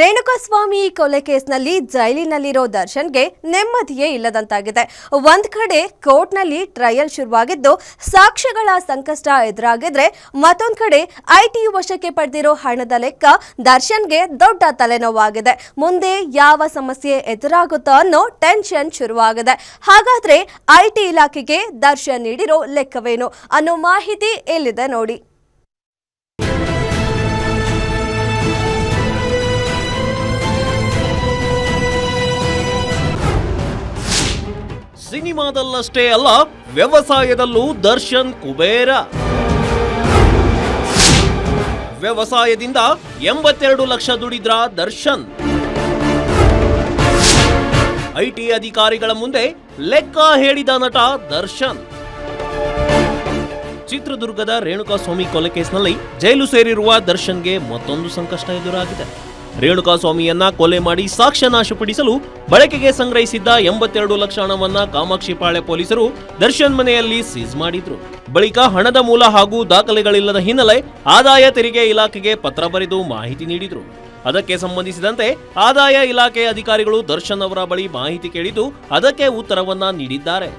ರೇಣುಕಾಸ್ವಾಮಿ ಕೊಲೆ ಕೇಸ್ನಲ್ಲಿ ಜೈಲಿನಲ್ಲಿರೋ ದರ್ಶನ್ಗೆ ನೆಮ್ಮದಿಯೇ ಇಲ್ಲದಂತಾಗಿದೆ. ಒಂದ್ ಕಡೆ ಕೋರ್ಟ್ನಲ್ಲಿ ಟ್ರಯಲ್ ಶುರುವಾಗಿದ್ದು, ಸಾಕ್ಷ್ಯಗಳ ಸಂಕಷ್ಟ ಎದುರಾಗಿದ್ರೆ ಮತ್ತೊಂದ್ ಕಡೆ ಐಟಿ ವಶಕ್ಕೆ ಪಡೆದಿರೋ ಹಣದ ಲೆಕ್ಕ ದರ್ಶನ್ಗೆ ದೊಡ್ಡ ತಲೆನೋವಾಗಿದೆ. ಮುಂದೆ ಯಾವ ಸಮಸ್ಯೆ ಎದುರಾಗುತ್ತೋ ಅನ್ನೋ ಟೆನ್ಷನ್ ಶುರುವಾಗಿದೆ. ಹಾಗಾದ್ರೆ ಐಟಿ ಇಲಾಖೆಗೆ ದರ್ಶನ್ ನೀಡಿರೋ ಲೆಕ್ಕವೇನು ಅನ್ನೋ ಮಾಹಿತಿ ಎಲ್ಲಿದೆ ನೋಡಿ. ಸಿನಿಮಾದಲ್ಲಷ್ಟೇ ಅಲ್ಲ, ವ್ಯವಸಾಯದಲ್ಲೂ ದರ್ಶನ್ ಕುಬೇರ. ವ್ಯವಸಾಯದಿಂದ ಎಂಬತ್ತೆರಡು ಲಕ್ಷ ದುಡಿದ್ರ ದರ್ಶನ್. ಐಟಿ ಅಧಿಕಾರಿಗಳ ಮುಂದೆ ಲೆಕ್ಕ ಹೇಳಿದ ನಟ ದರ್ಶನ್. ಚಿತ್ರದುರ್ಗದ ರೇಣುಕಾಸ್ವಾಮಿ ಕೊಲೆ ಕೇಸ್ನಲ್ಲಿ ಜೈಲು ಸೇರಿರುವ ದರ್ಶನ್ಗೆ ಮತ್ತೊಂದು ಸಂಕಷ್ಟ ಎದುರಾಗಿದೆ. ರೇಣುಕಾಸ್ವಾಮಿಯನ್ನ ಕೊಲೆ ಮಾಡಿ ಸಾಕ್ಷ್ಯ ನಾಶಪಡಿಸಲು ಬಳಕೆಗೆ ಸಂಗ್ರಹಿಸಿದ್ದ ಎಂಬತ್ತೆರಡು ಲಕ್ಷ ಹಣವನ್ನ ಕಾಮಾಕ್ಷಿಪಾಳೆ ಪೊಲೀಸರು ದರ್ಶನ್ ಮನೆಯಲ್ಲಿ ಸೀಸ್ ಮಾಡಿದ್ರು. ಬಳಿಕ ಹಣದ ಮೂಲ ಹಾಗೂ ದಾಖಲೆಗಳಿಲ್ಲದ ಹಿನ್ನೆಲೆ ಆದಾಯ ತೆರಿಗೆ ಇಲಾಖೆಗೆ ಪತ್ರ ಬರೆದು ಮಾಹಿತಿ ನೀಡಿದ್ರು. ಅದಕ್ಕೆ ಸಂಬಂಧಿಸಿದಂತೆ ಆದಾಯ ಇಲಾಖೆ ಅಧಿಕಾರಿಗಳು ದರ್ಶನ್ ಅವರ ಬಳಿ ಮಾಹಿತಿ ಕೇಳಿದ್ದು ಅದಕ್ಕೆ ಉತ್ತರವನ್ನ ನೀಡಿದ್ದಾರೆ.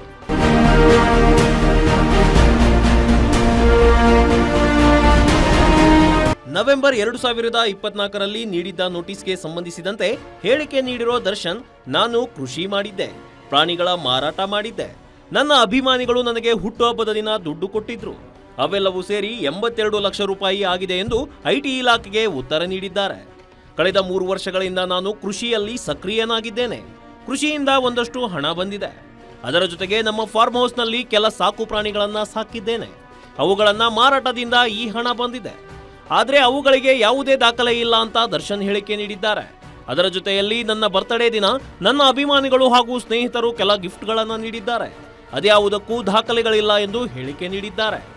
ನವೆಂಬರ್ ಎರಡು ಸಾವಿರದ ಇಪ್ಪತ್ನಾಲ್ಕರಲ್ಲಿ ನೀಡಿದ್ದ ನೋಟಿಸ್ಗೆ ಸಂಬಂಧಿಸಿದಂತೆ ಹೇಳಿಕೆ ನೀಡಿರೋ ದರ್ಶನ್, ನಾನು ಕೃಷಿ ಮಾಡಿದ್ದೆ, ಪ್ರಾಣಿಗಳ ಮಾರಾಟ ಮಾಡಿದ್ದೆ. ನನ್ನ ಅಭಿಮಾನಿಗಳು ನನಗೆ ಹುಟ್ಟುಹಬ್ಬದ ದಿನ ದುಡ್ಡು ಕೊಟ್ಟಿದ್ರು. ಅವೆಲ್ಲವೂ ಸೇರಿ ಎಂಬತ್ತೆರಡು ಲಕ್ಷ ರೂಪಾಯಿ ಆಗಿದೆ ಎಂದು ಐಟಿ ಇಲಾಖೆಗೆ ಉತ್ತರ ನೀಡಿದ್ದಾರೆ. ಕಳೆದ ಮೂರು ವರ್ಷಗಳಿಂದ ನಾನು ಕೃಷಿಯಲ್ಲಿ ಸಕ್ರಿಯನಾಗಿದ್ದೇನೆ. ಕೃಷಿಯಿಂದ ಒಂದಷ್ಟು ಹಣ ಬಂದಿದೆ. ಅದರ ಜೊತೆಗೆ ನಮ್ಮ ಫಾರ್ಮ್ ಹೌಸ್ನಲ್ಲಿ ಕೆಲ ಸಾಕು ಪ್ರಾಣಿಗಳನ್ನು ಸಾಕಿದ್ದೇನೆ. ಅವುಗಳನ್ನು ಮಾರಾಟದಿಂದ ಈ ಹಣ ಬಂದಿದೆ. ಆದ್ರೆ ಅವುಗಳಿಗೆ ಯಾವುದೇ ದಾಖಲೆ ಇಲ್ಲ ಅಂತ ದರ್ಶನ್ ಹೇಳಿಕೆ ನೀಡಿದ್ದಾರೆ. ಅದರ ಜೊತೆಯಲ್ಲಿ ನನ್ನ ಬರ್ತ್ಡೇ ದಿನ ನನ್ನ ಅಭಿಮಾನಿಗಳು ಹಾಗೂ ಸ್ನೇಹಿತರು ಕೆಲ ಗಿಫ್ಟ್ಗಳನ್ನು ನೀಡಿದ್ದಾರೆ. ಅದ್ಯಾವುದಕ್ಕೂ ದಾಖಲೆಗಳಿಲ್ಲ ಎಂದು ಹೇಳಿಕೆ ನೀಡಿದ್ದಾರೆ.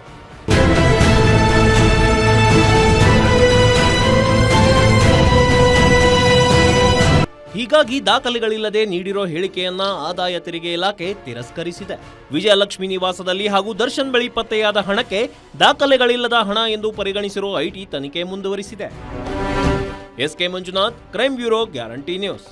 ಹೀಗಾಗಿ ದಾಖಲೆಗಳಿಲ್ಲದೆ ನೀಡಿರೋ ಹೇಳಿಕೆಯನ್ನ ಆದಾಯ ತೆರಿಗೆ ಇಲಾಖೆ ತಿರಸ್ಕರಿಸಿದೆ. ವಿಜಯಲಕ್ಷ್ಮಿ ನಿವಾಸದಲ್ಲಿ ಹಾಗೂ ದರ್ಶನ್ ಬಳಿ ಪತ್ತೆಯಾದ ಹಣಕ್ಕೆ ದಾಖಲೆಗಳಿಲ್ಲದ ಹಣ ಎಂದು ಪರಿಗಣಿಸಿರೋ ಐಟಿ ತನಿಖೆ ಮುಂದುವರಿಸಿದೆ. SK Manjunath crime bureau, guarantee news.